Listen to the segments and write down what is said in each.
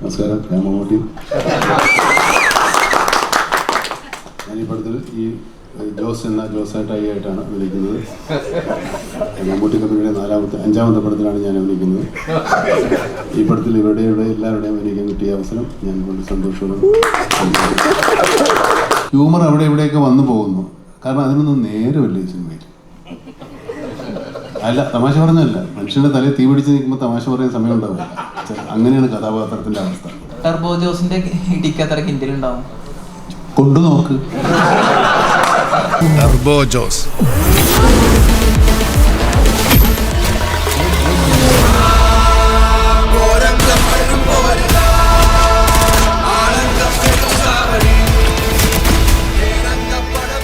നമസ്കാരം ഞാൻ മമ്മൂട്ടി. ഞാൻ ഈ പടത്തിൽ ഈ ജോസ് എന്ന ജോസ് ആയിട്ടാണ് വിളിക്കുന്നത്. മമ്മൂട്ടി കമ്പനിയുടെ നാലാമത്തെ അഞ്ചാമത്തെ പടത്തിലാണ് ഞാൻ അഭിനയിക്കുന്നത് ഈ പടത്തിൽ ഇവരുടെ എല്ലാവരുടെയും അഭിനയിക്കാൻ കിട്ടിയ അവസരം ഞാൻ കൊണ്ട് സന്തോഷവും ഹ്യൂമർ അവിടെ ഇവിടെയൊക്കെ വന്നു പോകുന്നു. കാരണം അതിനൊന്നും നേരമില്ല ഈ സിനിമയിൽ. അല്ല തമാശ പറഞ്ഞല്ല മനുഷ്യന്റെ തലയിൽ തീ പിടിച്ച് നിൽക്കുമ്പോൾ തമാശ പറയാൻ സമയം ഉണ്ടാവില്ല അങ്ങനെയാണ് കഥാപാത്രത്തിന്റെ അവസ്ഥ. ടർബോ ജോസിന്റെ ഇടിക്കാത്ത കിൻഡിലുണ്ടാവും. കൊണ്ടു നോക്ക്. ടർബോ ജോസ്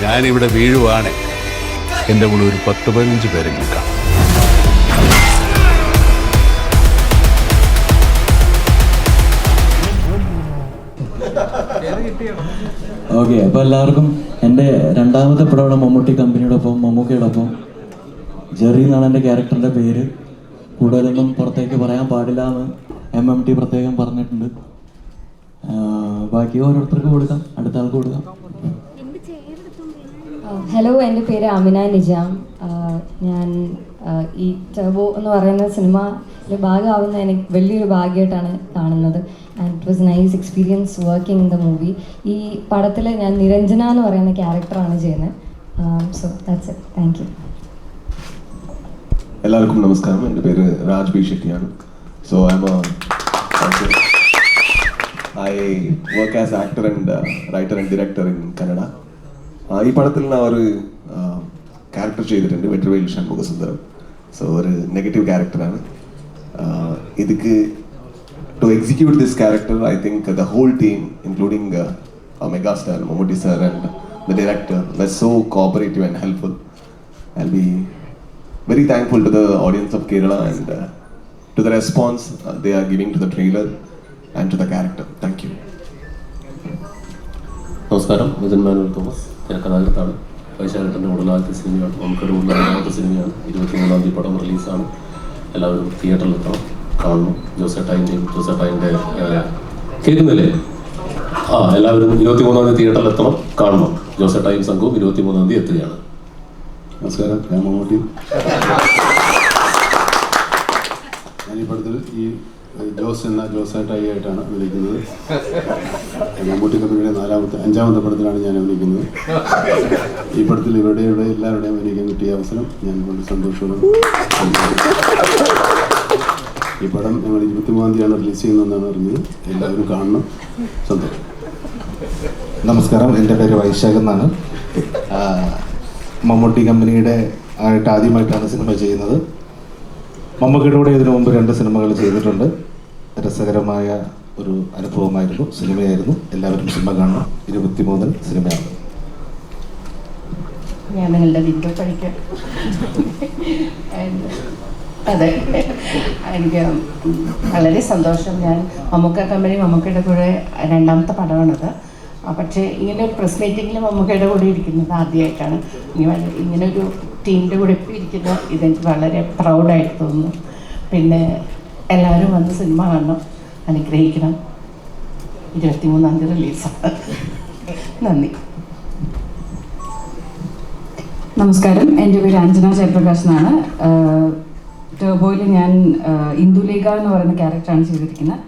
ഞാനിവിടെ വീഴുവാണ്. എന്റെ കൂടെ ഒരു പത്ത് പതിനഞ്ച് പേരെങ്കിലും കാണും. ഓക്കെ അപ്പോൾ എല്ലാവർക്കും എന്റെ രണ്ടാമത്തെ പടമാണ് മമ്മൂട്ടി കമ്പനിയോടൊപ്പം മമ്മൂക്കയോടൊപ്പം. ജെറി എന്നാണ് എന്റെ ക്യാരക്ടറിന്റെ പേര്. കൂടുതലൊന്നും പുറത്തേക്ക് പറയാൻ പാടില്ല എന്ന് എം എം ടി പ്രത്യേകം പറഞ്ഞിട്ടുണ്ട്. ബാക്കി ഓരോരുത്തർക്ക് കൊടുക്കാം അടുത്ത ആൾക്ക് കൊടുക്കാം. ഹലോ എന്റെ പേര് അമിന നിജാം. ഞാൻ ഈ ടർബോ എന്ന് പറയുന്ന സിനിമയിൽ ഭാഗമാവുന്ന എനിക്ക് വലിയൊരു ഭാഗ്യമായിട്ടാണ് കാണുന്നത്. And it was nice experience working in the movie ഈ പടത്തിൽ ഞാൻ നിരഞ്ജന എന്ന് പറയുന്ന ക്യാരക്ടറാണ് ചെയ്യുന്നത് so that's it thank you എല്ലാവർക്കും നമസ്കാരം. എന്റെ പേര് Raj B ഷെട്ടിയാണ്. So I'm I work as actor and writer and director in Kannada ഈ പടത്തിൽ ഞാൻ ഒരു ക്യാരക്ടർ ചെയ്തിട്ടുണ്ട്. വെട്രിവേൽ ഷൺമുഖസുന്ദരം. സോ ഒരു നെഗറ്റീവ് ക്യാരക്ടറാണ് ഇതിക്ക് to execute this character I think the whole team including mega star Mammootty sir and the director the so cooperative and helpful I'll be to the audience of Kerala and uh, to the response uh, they are giving to the trailer and to the character. Thank you. നമസ്കാരം തോമസ് തിരക്കഥാകൃത്താണ് വൈശാഖേട്ടന്റെ ഉടലാദ്യത്തെ സിനിമയാണ്. നമുക്കൊരു രണ്ടാമത്തെ സിനിമയാണ്. ഇരുപത്തിമൂന്നാം തീയതി പടം റിലീസാണ്. എല്ലാവരും തിയേറ്ററിൽ എത്തണം കാണണം. ജോസേട്ടായിന്റെയും ജോസേട്ടായിന്റെ കേൾക്കുന്നില്ലേ? ആ എല്ലാവരും ഇരുപത്തിമൂന്നാം തീയതി തിയേറ്ററിൽ എത്തണം കാണണം. ജോസേട്ടായും സംഘവും ഇരുപത്തിമൂന്നാം തീയതി എത്തുകയാണ്. നമസ്കാരം. ഞാൻ മമ്മൂട്ടി ഞാൻ ഈ പടത്തിൽ ഈ ജോസ് എന്ന ജോസായിട്ടായി ആയിട്ടാണ് വിളിക്കുന്നത്. മമ്മൂട്ടി കമ്പനിയുടെ നാലാമത്തെ അഞ്ചാമത്തെ പടത്തിലാണ് ഞാൻ അഭിനയിക്കുന്നത്. ഈ പടത്തിൽ ഇവരുടെ ഇവിടെ എല്ലാവരുടെയും അഭിനയിക്കാൻ കിട്ടിയ അവസരം ഞാൻ കൊണ്ട് സന്തോഷവും ഈ പടം ഞങ്ങൾ ഇരുപത്തിമൂന്നാം തീയതിയാണ് റിലീസ് ചെയ്യുന്നതെന്നാണ് അറിഞ്ഞത്. എല്ലാവരും കാണണം. സന്തോഷം. നമസ്കാരം. എന്റെ പേര് വൈശാഖ് എന്നാണ്. മമ്മൂട്ടി കമ്പനിയുടെ ആയിട്ട് ആദ്യമായിട്ടാണ് സിനിമ ചെയ്യുന്നത്. മമ്മൂക്കിയുടെ ഇതിനു മുമ്പ് രണ്ട് സിനിമകൾ ചെയ്തിട്ടുണ്ട്. രസകരമായ ഒരു അനുഭവമായിരുന്നു. സിനിമയായിരുന്നു. എല്ലാവരും സിനിമ കാണണം. ഇരുപത്തിമൂന്നിൽ സിനിമയാണ്. ഞാൻ നിങ്ങളുടെ വിൻഡോ പഠിക്കാം അതെ. എനിക്ക് വളരെ സന്തോഷം. ഞാൻ മമ്മൂക്ക കമ്പനി മമ്മൂക്കയുടെ കൂടെ രണ്ടാമത്തെ പടമാണത്. പക്ഷേ ഇങ്ങനെ പ്രസ് മീറ്റിങ്ങിൽ മമ്മൂക്കയുടെ കൂടെ ഇരിക്കുന്നത് ആദ്യമായിട്ടാണ്. ഇങ്ങനെ ഇങ്ങനെ ഒരു ടീമിന്റെ കൂടെ ഇപ്പോൾ ഇരിക്കുന്ന ഇതെനിക്ക് വളരെ പ്രൗഡായിട്ട് തോന്നുന്നു. പിന്നെ എല്ലാവരും വന്ന് സിനിമ കാണണം അനുഗ്രഹിക്കണം. ഇരുപത്തിമൂന്നാം തീയതി റിലീസാണ് നന്ദി. നമസ്കാരം. എന്റെ പേര് അഞ്ജന ജയപ്രകാശ് എന്നാണ് ടേബോയിൽ ഞാൻ ഇന്ദുലേഖ എന്ന് പറയുന്ന ക്യാരക്ടറാണ് ചെയ്തിരിക്കുന്നത്.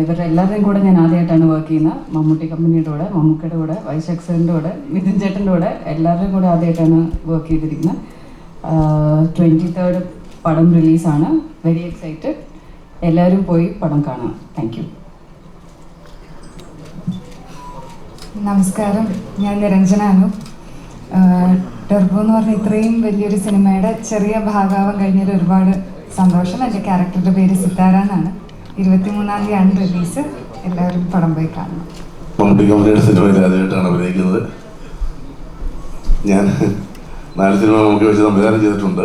ഇവരുടെ എല്ലാവരുടെയും കൂടെ ഞാൻ ആദ്യമായിട്ടാണ് വർക്ക് ചെയ്യുന്നത്. മമ്മൂട്ടി കമ്പനിയുടെ കൂടെ മമ്മൂക്കയുടെ കൂടെ വൈശാഖ് സാറിന്റെ കൂടെ മിഥുൻ ചേട്ടന്റെ കൂടെ എല്ലാവരുടെയും കൂടെ ആദ്യമായിട്ടാണ് വർക്ക് ചെയ്തിരിക്കുന്നത്. ട്വന്റി തേർഡ് പടം റിലീസാണ് വെരി എക്സൈറ്റഡ് എല്ലാവരും പോയി പടം കാണാം താങ്ക് യു നമസ്കാരം. ഞാൻ നിരഞ്ജന അനു ടെർബോ എന്ന് പറഞ്ഞ ഇത്രയും വലിയൊരു സിനിമയുടെ ചെറിയ ഭാഗാവം കഴിഞ്ഞതിൽ ഒരുപാട് സന്തോഷം. എന്റെ ക്യാരക്ടറുടെ പേര് സിത്താര എന്നാണ്. ഇരുപത്തിമൂന്നാം റിലീസ് എല്ലാവരും പടം പോയി കാണണം. ഞാൻ നാല് സിനിമ നമുക്ക് വെച്ച് സംവിധാനം ചെയ്തിട്ടുണ്ട്.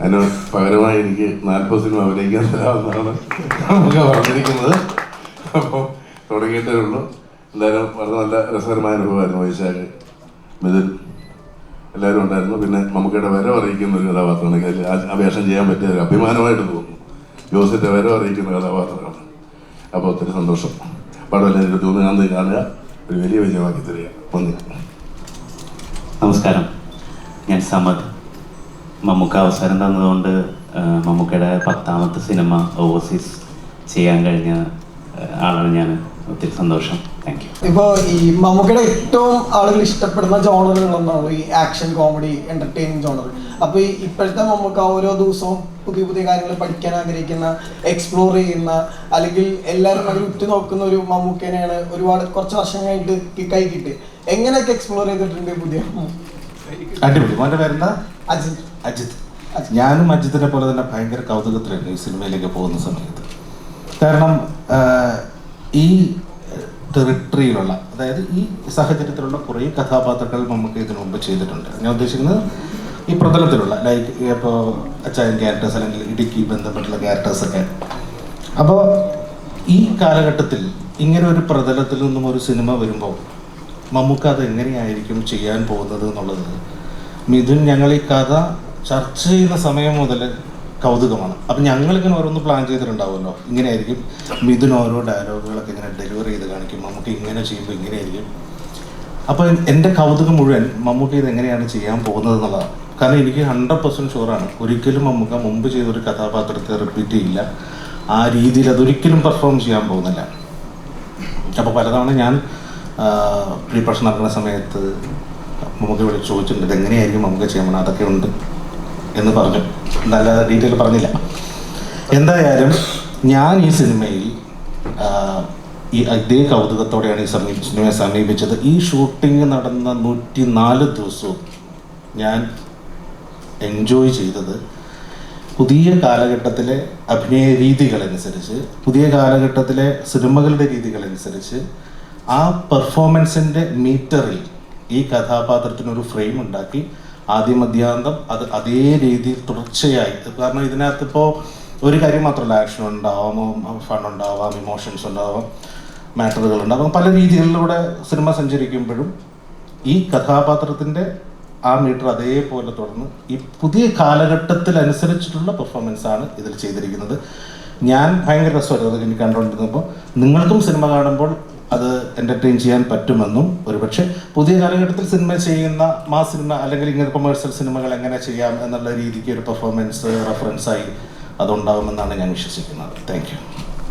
അതിന് പകരമായി എനിക്ക് നാൽപ്പത് സിനിമ അഭിനയിക്കാൻ തരാമെന്നാണ് നമുക്ക് പറഞ്ഞിരിക്കുന്നത്. അപ്പോൾ തുടങ്ങിയിട്ടേ ഉള്ളൂ. എന്തായാലും വളരെ നല്ല രസകരമായ അനുഭവമായിരുന്നു വൈശാഖ് മിഥുൻ. എല്ലാവരും ഉണ്ടായിരുന്നു. പിന്നെ നമുക്കിടെ വരവ് അറിയിക്കുന്ന ഒരു കഥാപാത്രമാണ് അതിൽ ചെയ്യാൻ പറ്റിയ അഭിമാനമായിട്ട് തോന്നുന്നു. ജോസിന്റെ വരവ് അറിയിക്കുന്ന കഥാപാത്രമാണ് അപ്പോൾ ഒത്തിരി സന്തോഷം. പടം എല്ലാവരും ഇരുപത്തിമൂന്നാം കാണുക ഒരു വലിയ വിജയമാക്കി തരിക. നന്ദി. നമസ്കാരം. ഞാൻ സമദ്. മമ്മൂക്ക അവസരം തന്നതുകൊണ്ട് മമ്മൂക്കയുടെ പത്താമത്തെ സിനിമ ഓവർസീസ് ചെയ്യാൻ കഴിഞ്ഞ ആളാണ് ഞാൻ ഒത്തിരി സന്തോഷം. താങ്ക് യു ഇപ്പോൾ ഈ മമ്മൂക്കയുടെ ഏറ്റവും ആളുകൾ ഇഷ്ടപ്പെടുന്ന ജോണറുകളൊന്നാണ് ഈ ആക്ഷൻ കോമഡി എന്റർടൈനിങ് ജോണർ. അപ്പോൾ ഈ ഇപ്പോഴത്തെ മമ്മൂക്ക ഓരോ ദിവസവും പുതിയ പുതിയ കാര്യങ്ങൾ പഠിക്കാൻ ആഗ്രഹിക്കുന്ന എക്സ്പ്ലോർ ചെയ്യുന്ന അല്ലെങ്കിൽ എല്ലാവരും അതിൽ ഉറ്റുനോക്കുന്ന ഒരു മമ്മൂക്കേനെയാണ് ഒരുപാട് കുറച്ച് വർഷങ്ങളായിട്ട് കഴിഞ്ഞിട്ട് കൈ കിട്ടി. എങ്ങനെയൊക്കെ എക്സ്പ്ലോർ ചെയ്തിട്ടുണ്ട് പുതിയ അടിപൊളി. മോന്റെ പേരെന്താ? അജിത്. അജിത്. ഞാനും അജിത്തിനെ പോലെ തന്നെ ഭയങ്കര കൗതുകത്തിലായിരുന്നു ഈ സിനിമയിലേക്ക് പോകുന്ന സമയത്ത്. കാരണം ഈ ടെറിട്ടറിയിലുള്ള അതായത് ഈ സാഹചര്യത്തിലുള്ള കുറേ കഥാപാത്രങ്ങൾ നമുക്ക് ഇതിനു മുമ്പ് ചെയ്തിട്ടുണ്ട്. ഞാൻ ഉദ്ദേശിക്കുന്നത് ഈ പ്രതലത്തിലുള്ള ലൈക്ക് ഇപ്പോൾ അച്ചായൻ ക്യാരക്ടേഴ്സ് അല്ലെങ്കിൽ ഇടുക്കി ബന്ധപ്പെട്ടുള്ള ക്യാരക്ടേഴ്സൊക്കെ അപ്പോൾ ഈ കാലഘട്ടത്തിൽ ഇങ്ങനെ ഒരു പ്രതലത്തിൽ നിന്നും ഒരു സിനിമ വരുമ്പോൾ മമ്മൂക്ക അത് എങ്ങനെയായിരിക്കും ചെയ്യാൻ പോകുന്നത് എന്നുള്ളത്? മിഥുൻ ഞങ്ങൾ ഈ കഥ ചർച്ച ചെയ്യുന്ന സമയം മുതൽ കൗതുകമാണ്. അപ്പം ഞങ്ങളിങ്ങനെ ഓരോന്ന് പ്ലാൻ ചെയ്തിട്ടുണ്ടാവുമല്ലോ. ഇങ്ങനെയായിരിക്കും മിഥുൻ ഓരോ ഡയലോഗുകളൊക്കെ ഇങ്ങനെ ഡെലിവറി ചെയ്ത് കാണിക്കും. നമുക്ക് ഇങ്ങനെ ചെയ്യുമ്പോൾ ഇങ്ങനെയായിരിക്കും. അപ്പോൾ എന്റെ കൗതുകം മുഴുവൻ മമ്മൂക്ക ഇത് എങ്ങനെയാണ് ചെയ്യാൻ പോകുന്നത് എന്നുള്ളതാണ്. കാരണം എനിക്ക് ഹൺഡ്രഡ് പെർസെന്റ് ഷുവറാണ് ഒരിക്കലും മമ്മൂക്ക മുമ്പ് ചെയ്തൊരു കഥാപാത്രത്തെ റിപ്പീറ്റ് ചെയ്യില്ല. ആ രീതിയിൽ അതൊരിക്കലും പെർഫോം ചെയ്യാൻ പോകുന്നില്ല. അപ്പോൾ പലതവണ ഞാൻ പ്രീ നടക്കുന്ന സമയത്ത് നമുക്ക് ഇവിടെ ചോദിച്ചിട്ടുണ്ട് ഇത് എങ്ങനെയായിരിക്കും നമുക്ക് പോകുന്നത്? അതൊക്കെ ഉണ്ട്. എന്ന് പറഞ്ഞു. നല്ല ഡീറ്റെയിൽ പറഞ്ഞില്ല. എന്തായാലും ഞാൻ ഈ സിനിമയിൽ ഈ ഇതേ കൗതുകത്തോടെയാണ് ഈ സമീപ സിനിമയെ സമീപിച്ചത്. ഈ ഷൂട്ടിംഗ് നടന്ന നൂറ്റി നാല് ദിവസവും ഞാൻ എൻജോയ് ചെയ്തത് പുതിയ കാലഘട്ടത്തിലെ അഭിനയ രീതികളനുസരിച്ച് പുതിയ കാലഘട്ടത്തിലെ സിനിമകളുടെ രീതികളനുസരിച്ച് ആ പെർഫോമൻസിന്റെ മീറ്ററിൽ ഈ കഥാപാത്രത്തിനൊരു ഫ്രെയിം ഉണ്ടാക്കി ആദ്യം മധ്യാന്തം അത് അതേ രീതിയിൽ തുടർച്ചയായി. കാരണം ഇതിനകത്ത് ഇപ്പോൾ ഒരു കാര്യം മാത്രമല്ല ആക്ഷൻ ഉണ്ടാവാം ഫൺ ഉണ്ടാവാം ഇമോഷൻസ് ഉണ്ടാവാം മാറ്ററുകൾ ഉണ്ടാവാം പല രീതികളിലൂടെ സിനിമ സഞ്ചരിക്കുമ്പോഴും ഈ കഥാപാത്രത്തിന്റെ ആ മീറ്റർ അതേപോലെ തുടർന്ന് ഈ പുതിയ കാലഘട്ടത്തിലനുസരിച്ചിട്ടുള്ള പെർഫോമൻസ് ആണ് ഇതിൽ ചെയ്തിരിക്കുന്നത്. ഞാൻ ഭയങ്കര രസമായിരുന്നു അത് കണ്ടുകൊണ്ടിരുന്നപ്പോൾ. നിങ്ങൾക്കും സിനിമ കാണുമ്പോൾ അത് എന്റർടൈൻ ചെയ്യാൻ പറ്റുമെന്നും ഒരുപക്ഷെ പുതിയ കാലഘട്ടത്തിൽ സിനിമ ചെയ്യുന്ന മാ സിനിമ അല്ലെങ്കിൽ ഇങ്ങനെ കൊമേഴ്സ്യൽ സിനിമകൾ എങ്ങനെ ചെയ്യാം എന്നുള്ള രീതിക്ക് ഒരു പെർഫോമൻസ് റെഫറൻസായി അതുണ്ടാകുമെന്നാണ് ഞാൻ വിശ്വസിക്കുന്നത്. താങ്ക് യു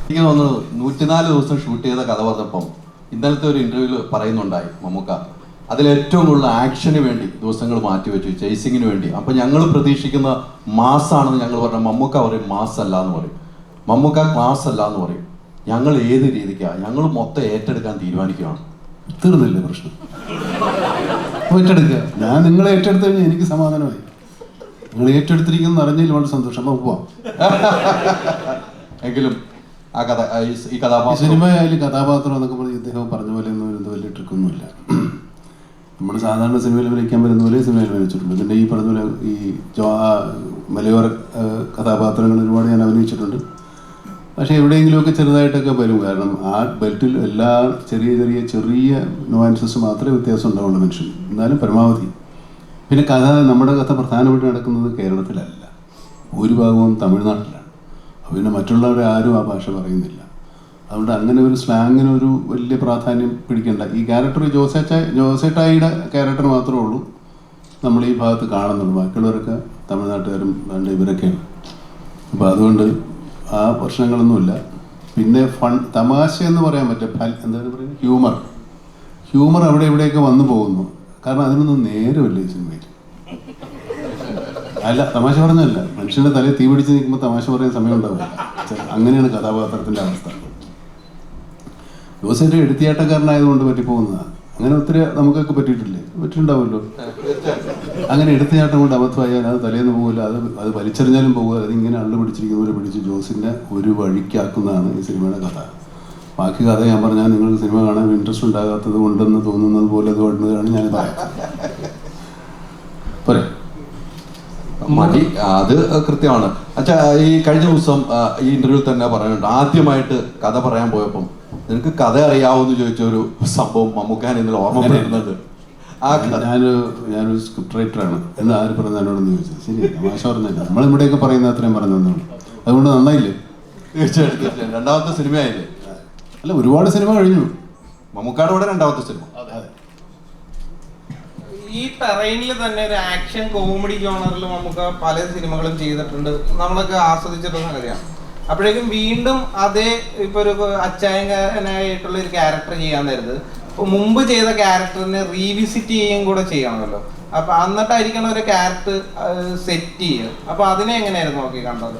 എനിക്ക് തോന്നുന്നു നൂറ്റിനാല് ദിവസം ഷൂട്ട് ചെയ്ത കഥ പറഞ്ഞപ്പം ഇന്നലത്തെ ഒരു ഇന്റർവ്യൂവിൽ പറയുന്നുണ്ടായി മമ്മൂക്ക. അതിലേറ്റവും കൂടുതൽ ആക്ഷന് വേണ്ടി ദിവസങ്ങൾ മാറ്റിവെച്ചു ചേസിങ്ങിന് വേണ്ടി. അപ്പൊ ഞങ്ങൾ പ്രതീക്ഷിക്കുന്ന മാസാണെന്ന് ഞങ്ങൾ പറഞ്ഞ മമ്മൂക്ക പറയും മാസ് അല്ല എന്ന് പറയും. മമ്മൂക്ക ക്ലാസ് അല്ല എന്ന് പറയും. ഞങ്ങൾ ഏത് രീതിക്കാണ് ഞങ്ങൾ മൊത്തം ഏറ്റെടുക്കാൻ തീരുമാനിക്കുകയാണ്. തീർന്നില്ലേ പ്രശ്നം? ഏറ്റെടുക്കുക. ഞാൻ നിങ്ങളെ ഏറ്റെടുത്തു കഴിഞ്ഞാൽ എനിക്ക് സമാധാനമായി. നിങ്ങൾ ഏറ്റെടുത്തിരിക്കുന്ന അറിഞ്ഞതിൽ വളരെ സന്തോഷം. നമുക്ക് പോവാം. എങ്കിലും ആ കഥ ഈ- കഥാപാത്രം സിനിമയായാലും കഥാപാത്രം എന്നൊക്കെ പറഞ്ഞ് ഇദ്ദേഹം പറഞ്ഞ പോലെ ഒന്നും എന്ത് വലിയ ട്രിക്കൊന്നുമില്ല. നമ്മൾ സാധാരണ സിനിമയിൽ അഭിനയിക്കാൻ വരുന്ന പോലെ സിനിമയിൽ അഭിനയിച്ചിട്ടുണ്ട്. പിന്നെ ഈ പറഞ്ഞ പോലെ ഈ മലയോര കഥാപാത്രങ്ങൾ ഒരുപാട് ഞാൻ അഭിനയിച്ചിട്ടുണ്ട്. പക്ഷേ എവിടെയെങ്കിലുമൊക്കെ ചെറുതായിട്ടൊക്കെ വരും. കാരണം ആ ബെൽറ്റിൽ എല്ലാ ചെറിയ ചെറിയ ചെറിയ നോയൻസസ് മാത്രമേ വ്യത്യാസം ഉണ്ടാവുള്ളൂ മനുഷ്യൻ എന്നാലും പരമാവധി. പിന്നെ കഥ നമ്മുടെ കഥ പ്രധാനമായിട്ട് നടക്കുന്നത് കേരളത്തിലല്ല. ഭൂരിഭാഗവും തമിഴ്നാട്ടിലാണ്. പിന്നെ മറ്റുള്ളവരെ ആരും ആ ഭാഷ പറയുന്നില്ല. അതുകൊണ്ട് അങ്ങനെ ഒരു സ്ലാങ്ങിന് ഒരു വലിയ പ്രാധാന്യം പിടിക്കേണ്ട. ഈ ക്യാരക്ടർ ജോസേച്ച ജോസേട്ടായിയുടെ ക്യാരക്ടർ മാത്രമേ ഉള്ളൂ നമ്മൾ ഈ ഭാഗത്ത് കാണുന്നുള്ളൂ. ബാക്കിയുള്ളവരൊക്കെ തമിഴ്നാട്ടുകാരും ഇവരൊക്കെയാണ്. അപ്പോൾ അതുകൊണ്ട് ആ പ്രശ്നങ്ങളൊന്നുമില്ല. പിന്നെ ഫൺ തമാശ എന്ന് പറയാൻ പറ്റും ഫൽ- എന്താണ് പറയുന്നത്? ഹ്യൂമർ. ഹ്യൂമർ അവിടെ ഇവിടെയൊക്കെ വന്നു പോകുന്നു. കാരണം അതിനൊന്നും നേരമില്ല ഈ സിനിമയിൽ. അല്ല തമാശ പറഞ്ഞല്ല മനുഷ്യന്റെ തലയിൽ തീ പിടിച്ച് നിൽക്കുമ്പോൾ തമാശ പറയാൻ സമയം ഉണ്ടാവില്ല അങ്ങനെയാണ് കഥാപാത്രത്തിന്റെ അവസ്ഥ. ജോസിന്റെ എടുത്തിയാട്ടക്കാരനായതുകൊണ്ട് പറ്റിപ്പോകുന്നതാണ് അങ്ങനെ ഒത്തിരി നമുക്കൊക്കെ പറ്റിയിട്ടില്ലേ? പറ്റിയിട്ടുണ്ടാവുമല്ലോ. അങ്ങനെ എടുത്തിയാട്ടം കൊണ്ട് അബദ്ധമായാൽ അത് തലേന്ന് പോകില്ല അത് അത് വലിച്ചെറിഞ്ഞാലും പോകുക അതിങ്ങനെ അള്ളു പിടിച്ചിരിക്കുന്ന പോലെ പിടിച്ച് ജോസിന്റെ ഒരു വഴിക്കാക്കുന്നതാണ് ഈ സിനിമയുടെ കഥ. ബാക്കി കഥ ഞാൻ പറഞ്ഞാൽ നിങ്ങൾ സിനിമ കാണാൻ ഇൻട്രസ്റ്റ് ഉണ്ടാകാത്തത് ഉണ്ടെന്ന് തോന്നുന്നത് പോലെ അത് വേണ്ടതാണ് ഞാൻ പറയാം മതി. അത് കൃത്യമാണ്. അച്ഛാ ഈ കഴിഞ്ഞ ദിവസം ഈ ഇന്റർവ്യൂ തന്നെ പറയുന്നുണ്ട് ആദ്യമായിട്ട് കഥ പറയാൻ പോയപ്പം നിനക്ക് കഥ അറിയാവോ എന്ന് ചോദിച്ച ഒരു സംഭവം മമ്മൂക്കാൻ ഇന്നലെ ഓർമ്മ വരുന്നുണ്ട് ഞാനൊരു ഞാനൊരു സ്ക്രിപ്റ്റ് റൈറ്ററാണ് എന്ന് ആര് പറഞ്ഞ എന്നോടൊന്ന് ചോദിച്ചത് ശരി തമാശ പറഞ്ഞില്ല നമ്മളിവിടെയൊക്കെ പറയുന്ന അത്രയും പറഞ്ഞു തന്നുള്ളൂ അതുകൊണ്ട് നന്നായില്ലേ? തീർച്ചയായിട്ടും രണ്ടാമത്തെ സിനിമയായില്ലേ? അല്ല ഒരുപാട് സിനിമ കഴിഞ്ഞു. മമ്മൂക്കാട് കൂടെ രണ്ടാമത്തെ സിനിമ. ഈ ടെറൈനിൽ തന്നെ ഒരു ആക്ഷൻ കോമഡി ജോണറിൽ നമുക്ക് പല സിനിമകളും ചെയ്തിട്ടുണ്ട്. നമ്മളൊക്കെ ആസ്വദിച്ചിട്ടുള്ള സംഗതിയാണ് അപ്പോഴേക്കും വീണ്ടും അതേ ഇപ്പൊ ഒരു അച്ചായനായിട്ടുള്ള ഒരു ക്യാരക്ടർ ചെയ്യാൻ നേരത്ത് മുമ്പ് ചെയ്ത ക്യാരക്ടറിനെ റീവിസിറ്റ് ചെയ്യുകയും കൂടെ ചെയ്യണമല്ലോ. അപ്പൊ എന്നിട്ടായിരിക്കണം ഒരു ക്യാരക്ടർ സെറ്റ് ചെയ്യുക. അപ്പൊ അതിനെ എങ്ങനെയായിരുന്നു നോക്കി കണ്ടത്?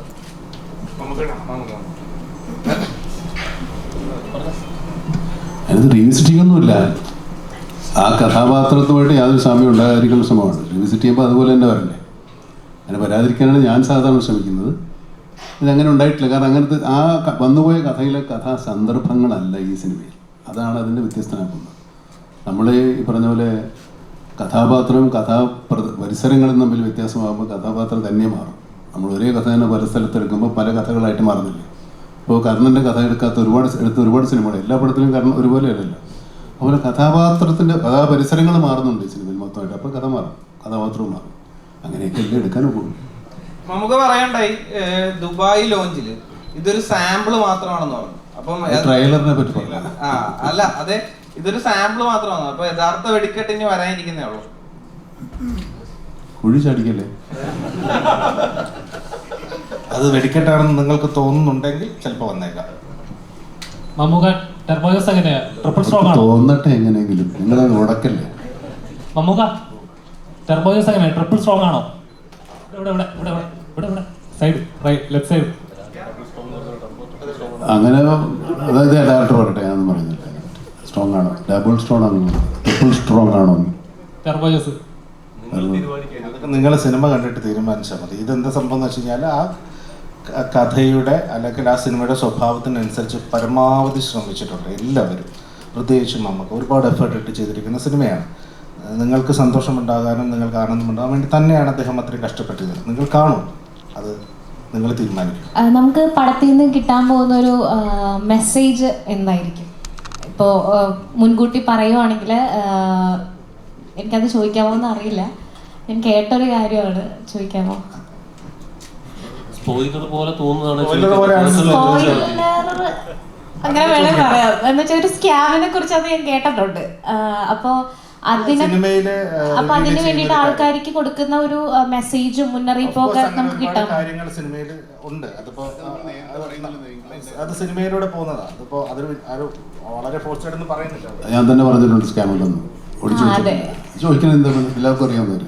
ഒന്നുമില്ല ആ കഥാപാത്രത്തുമായിട്ട് യാതൊരു സാമ്യം ഉണ്ടാകാതിരിക്കുന്ന ശ്രമമാണ്. റീവിസിറ്റ് ചെയ്യുമ്പോൾ അതുപോലെ തന്നെ വരണ്ടേ? അങ്ങനെ വരാതിരിക്കാനാണ് ഞാൻ സാധാരണ ശ്രമിക്കുന്നത്. ഇതങ്ങനെ ഉണ്ടായിട്ടില്ല. കാരണം അങ്ങനത്തെ ആ വന്നുപോയ കഥയിലെ കഥാ സന്ദർഭങ്ങളല്ല ഈ സിനിമയിൽ. അതാണ് അതിന്റെ വ്യത്യസ്തനാക്കുന്നത് നമ്മൾ ഈ പറഞ്ഞ പോലെ കഥാപാത്രവും കഥാ പ്ര- പരിസരങ്ങളും തമ്മിൽ വ്യത്യാസമാകുമ്പോൾ കഥാപാത്രം തന്നെ മാറും. നമ്മൾ ഒരേ കഥ തന്നെ പല സ്ഥലത്തെടുക്കുമ്പോൾ പല കഥകളായിട്ട് മാറുന്നില്ലേ. ഇപ്പോൾ കർണന്റെ കഥ എടുക്കാത്ത ഒരുപാട് എടുത്ത് ഒരുപാട് സിനിമകൾ എല്ലാ പടത്തിലും കർണൻ ഒരുപോലെ അല്ലല്ലോ. അതുപോലെ കഥാപാത്രത്തിന്റെ കഥാപരിസരങ്ങൾ മാറുന്നുണ്ട് സിനിമയിൽ മൊത്തമായിട്ട്. അപ്പോൾ കഥ മാറും കഥാപാത്രവും മാറും. അങ്ങനെയൊക്കെ എല്ലാം എടുക്കാനും പോകും. നമുക്ക് പറയണ്ടായി ദുബായ് ലോഞ്ചിൽ ഇതൊരു സാമ്പിൾ മാത്രമാണെന്ന് പറഞ്ഞു. അപ്പം ട്രെയിലറിനെ പറ്റി പറഞ്ഞു ആ അല്ല അതെ ഇതൊരു സാമ്പിൾ മാത്രമാണ്. അപ്പൊ യഥാർത്ഥ വെടിക്കെട്ട് ഇനി വരാനിരിക്കുന്നേ ഉള്ളൂ. കുഴി ചാടിക്കല്ലേ? അത് വെടിക്കെട്ടാണെന്ന് നിങ്ങൾക്ക് തോന്നുന്നുണ്ടെങ്കിൽ ചിലപ്പോൾ വന്നേക്കാം. മമ്മൂക്ക ടെർബോജസ് എങ്ങനെയാ? ട്രിപ്പിൾ സ്ട്രോങ് ആണോ? തോന്നട്ടെ എങ്ങനെയെങ്കിലും. നിങ്ങളത് ഉടക്കല്ലേ? മമ്മൂക്ക ടെർബോജസ് എങ്ങനെയാ? ട്രിപ്പിൾ സ്ട്രോങ് ആണോ? ഇവിടെ ഇവിടെ ഇവിടെ ഇവിടെ ഇവിടെ ഇവിടെ. സൈഡ് റൈറ്റ് ലെഫ്റ്റ് സൈഡ് അങ്ങനെ അതായത് ഡയറക്ടർ പറയട്ടെ ഞാനൊന്നും പറയുന്നില്ല. സ്ട്രോങ് ആണോ. ഡബിൾ സ്ട്രോങ് ആണോ. ട്രിപ്പിൾ സ്ട്രോങ് ആണോ? അതൊക്കെ നിങ്ങൾ സിനിമ കണ്ടിട്ട് തീരുമാനിച്ചാൽ മതി. ഇതെന്താ സംഭവം എന്ന് വെച്ച് കഴിഞ്ഞാൽ ആ കഥയുടെ അല്ലെങ്കിൽ ആ സിനിമയുടെ സ്വഭാവത്തിനനുസരിച്ച് പരമാവധി ശ്രമിച്ചിട്ടുണ്ട് എല്ലാവരും. പ്രത്യേകിച്ചും നമുക്ക് ഒരുപാട് എഫേർട്ട് ഇട്ട് ചെയ്തിരിക്കുന്ന സിനിമയാണ്. നിങ്ങൾക്ക് സന്തോഷമുണ്ടാകാനും നിങ്ങൾക്ക് ആനന്ദമുണ്ടാകാൻ വേണ്ടി തന്നെയാണ് അദ്ദേഹം അത്രയും കഷ്ടപ്പെട്ടത് നിങ്ങൾ കാണും. അത് നിങ്ങൾ തീരുമാനിക്കും നമുക്ക് പടത്തിൽ നിന്ന് കിട്ടാൻ പോകുന്ന ഒരു മെസ്സേജ് എന്തായിരിക്കും? ഇപ്പോൾ മുൻകൂട്ടി പറയുവാണെങ്കിൽ എനിക്കത് ചോദിക്കാമോ എന്ന് അറിയില്ല. ഞാൻ കേട്ടൊരു കാര്യമാണ്. ചോദിക്കാമോ? പോലെ തോന്നുന്നതാണ് അങ്ങനെ വേണേ പറയാം. എന്നുവെച്ചാൽ ഒരു സ്കാമിനെ കുറിച്ച് അത് ഞാൻ കേട്ടിട്ടുണ്ട്. അപ്പോൾ അപ്പോ അതിന് സിനിമയിലെ അപ്പൊ അതിന് വേണ്ടിയിട്ട് ആൾക്കാർക്ക് കൊടുക്കുന്ന ഒരു മെസ്സേജും മുന്നറിയിപ്പും ഒക്കെ നമുക്ക് കിട്ടാം. കാര്യങ്ങൾ സിനിമയിൽ ഉണ്ട്. അതിപ്പോ അത് സിനിമയിലൂടെ പോകുന്നതാണ് അതിപ്പോ അതൊരു വളരെ ഫോഴ്സ്ഡ് പറയുന്നില്ല ഞാൻ തന്നെ പറഞ്ഞിട്ടുണ്ട് സ്കാം ഉണ്ടെന്ന്. ഓടിച്ചു അതെ. ചോദിക്കുന്നത് എന്താ എല്ലാവർക്കും അറിയാവുന്നവര്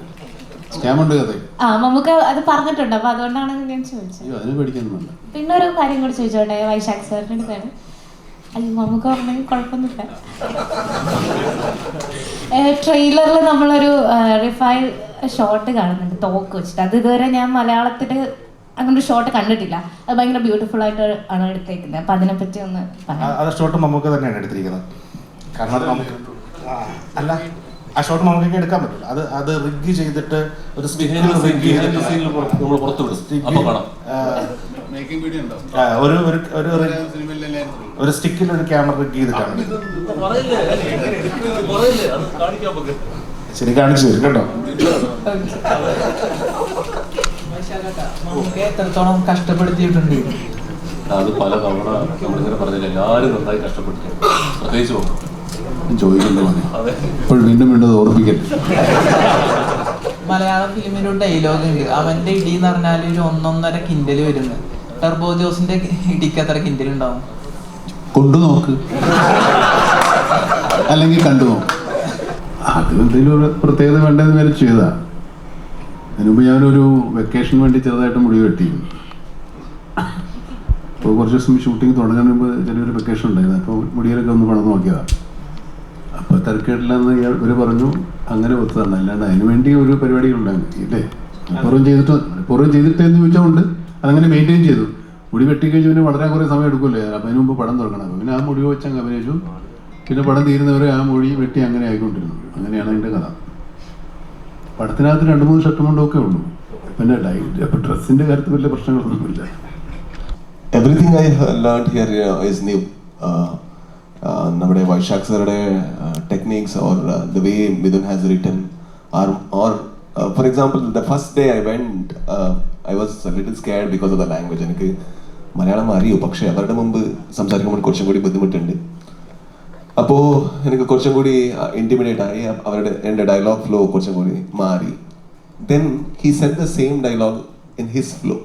സ്കാം ഉണ്ട് കഥ ആ നമുക്ക് അത് പറഞ്ഞിട്ടുണ്ട്. അപ്പൊ അതുകൊണ്ടാണ് ഞാൻ ചോദിച്ചത്. അയ്യോ അതിന് പേടിക്കൊന്നുമില്ല പിന്നെ ഒരു കാര്യം കൂടി ചോദിച്ചോട്ടെ? വൈശാഖ് സാറിന്റെ അടുത്താണ് അയ്യോ നമുക്ക് പറഞ്ഞെങ്കിൽ കുഴപ്പമൊന്നുമില്ല. ട്രെയിലറിൽ നമ്മളൊരു റിഫൈൽ ഷോട്ട് കാണുന്നുണ്ട് തോക്ക് വെച്ചിട്ട്. അത് ഇതുവരെ ഞാൻ മലയാളത്തിൽ അങ്ങനെ ഒരു ഷോട്ട് കണ്ടിട്ടില്ല. അത് ഭയങ്കര ബ്യൂട്ടിഫുൾ ആയിട്ട് ആണ് എടുത്തേക്കുന്നത്. അപ്പൊ അതിനെ പറ്റി ഒന്ന് ആ- ഷോട്ട് നമുക്ക് തന്നെയാണ് എടുത്തിരിക്കുന്നത്. കാരണം അത് നമുക്ക് അല്ല ആ ഷോട്ട് നമുക്ക് എടുക്കാൻ പറ്റില്ല. അത് അത് റിഗ് ചെയ്തിട്ട് ഒരു സ്റ്റിക്കിൽ റിഗ് scene നമ്മൾ പുറത്ത് വിടും. അപ്പൊ കാണാം. മേക്കിംഗ് വീഡിയോ ഉണ്ടോ? ഒരു ഒരു ഒരു സ്റ്റിക്കിൽ ഒരു ക്യാമറ റിഗ് ചെയ്തിട്ടാണ്. ശരി കാണിച്ചു തരും കേട്ടോ. എത്രത്തോളം കഷ്ടപ്പെടുത്തിയിട്ടുണ്ട്? അത് പല തവണ നമ്മളിങ്ങനെ പറഞ്ഞില്ല എല്ലാവരും നന്നായി കഷ്ടപ്പെട്ടു പ്രത്യേകിച്ച് ചോദിക്കണ്ട പോലെ ഇപ്പോൾ വീണ്ടും വീണ്ടും ഓർപ്പിക്കൽ മലയാള ഫിലിമിൽ ഒരു ഡയലോഗ് ഉണ്ട് അവന്റെ ഇടി എന്ന് പറഞ്ഞാൽ ഒരു ഒന്നൊന്നര കിൻഡൽ വരുന്നു. ടെർബോ ജോസിന്റെ ഇടിക്ക് അത്ര കിൻഡിലുണ്ടാവും കൊണ്ടു നോക്ക്. അല്ലെങ്കിൽ കണ്ടു അത് എന്തെങ്കിലും ഒരു പ്രത്യേകത വേണ്ടെന്ന് വരെ ചെയ്താ. അതിനുമ്പ് ഞാനൊരു വെക്കേഷൻ വേണ്ടി ചെറുതായിട്ട് മുടി വെട്ടിയിരുന്നു. അപ്പോൾ കുറച്ച് ദിവസം ഷൂട്ടിംഗ് തുടങ്ങാൻ മുമ്പ് ചെറിയൊരു വെക്കേഷൻ ഉണ്ടായിരുന്നു. അപ്പോൾ മുടിയിലൊക്കെ ഒന്ന് പണം നോക്കിയതാ. അപ്പോൾ തിരക്കേട്ടില്ലെന്ന് ഇയാൾ ഇവർ പറഞ്ഞു അങ്ങനെ ഒത്തതാണ്. അല്ലാണ്ട് അതിന് വേണ്ടി ഒരു പരിപാടി ഉണ്ടായിരുന്നു ഇല്ലേ പുറം ചെയ്തിട്ട് പുറം ചെയ്തിട്ടേന്ന് ചോദിച്ചാൽ ചോദിച്ചുകൊണ്ട് അതങ്ങനെ മെയിന്റെയിൻ ചെയ്തു. മുടി വെട്ടിക്കഴിഞ്ഞ് പിന്നെ വളരെ കുറേ സമയം എടുക്കുമല്ലേ? അപ്പം അതിന് മുമ്പ് പടം തുടങ്ങണം. പിന്നെ ആ മുടി വെച്ച് അങ്ങ് അഭിനയിച്ചു. പിന്നെ പടം തീരുന്നവരെ ആ മുടി വെട്ടി അങ്ങനെ ആയിക്കൊണ്ടിരുന്നു. അങ്ങനെയാണ് അതിന്റെ കഥ. പടത്തിനകത്ത് രണ്ട് മൂന്ന് ഷർട്ടും കൊണ്ടൊക്കെ ഉള്ളൂ. പിന്നെ ഡയറ്റ് അപ്പം ഡ്രസ്സിന്റെ കാര്യത്തിൽ വലിയ പ്രശ്നങ്ങളൊന്നുമില്ല. Everything I learn here is new നമ്മുടെ Vysakh സാറുടെ techniques or the way Mithun has written are or for example the first day I went I was little scared because of the language എനിക്ക് മലയാളം അറിയൂ. പക്ഷേ അവരുടെ മുമ്പ് സംസാരിക്കുമ്പോൾ കുറച്ചും കൂടി ബുദ്ധിമുട്ടുണ്ട്. അപ്പോൾ എനിക്ക് കുറച്ചും കൂടി ഇന്റിമിഡേറ്റ് ആയി. അവരുടെ എന്റെ ഡയലോഗ് ഫ്ലോ കുറച്ചും കൂടി മാറി. Then he said the same dialogue in his flow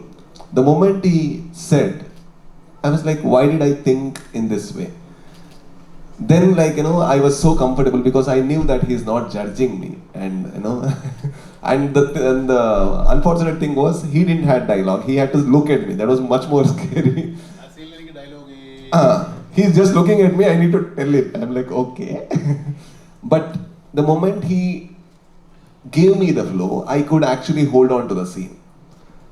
the moment he said I was like why did I think in this way then like you know i was so comfortable because i knew that he's not judging me. And you know and the, and the unfortunate thing was he didn't have dialogue. He had to look at me. That was much more scary. Uh, he's just looking at me. I need to tell him. i'm like okay. But the moment he gave me the flow i could actually hold on to the scene.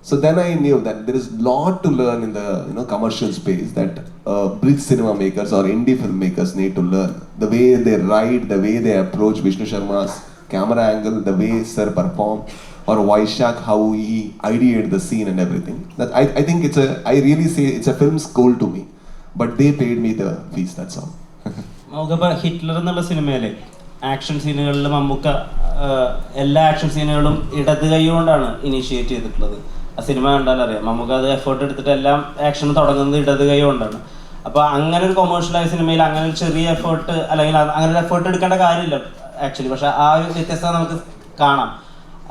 So then I knew that there is a lot to learn in the you know commercial space that uh, bridge cinema makers or indie filmmakers need to learn. The way they write, the way they approach Vishnu Sharma's camera angle, the way Sir performed, or Vaishak how he ideated the scene and everything. That I, I think it's a I really say it's a film school to me. But they paid me the fees, that's all. Hitler എന്നുള്ള സിനിമയിലെ action സീനുകളിൽ Mammukka എല്ലാ action സീനുകളും ഇടത് കൈ കൊണ്ടാണ് initiate ചെയ്തിട്ടുള്ളത് ആ cinema കണ്ടാൽ അറിയാം മമ്മൂക്ക അത് എഫേർട്ട് എടുത്തിട്ട് എല്ലാം ആക്ഷൻ തുടങ്ങുന്നത് ഇടത് കൈ കൊണ്ടാണ് അപ്പോൾ അങ്ങനെ ഒരു കൊമേഴ്ഷ്യലായ സിനിമയിൽ അങ്ങനെ ഒരു ചെറിയ എഫേർട്ട് അല്ലെങ്കിൽ അങ്ങനെ ഒരു എഫേർട്ട് എടുക്കേണ്ട കാര്യമില്ല ആക്ച്വലി പക്ഷെ ആ ഒരു വ്യത്യസ്തത നമുക്ക് കാണാം.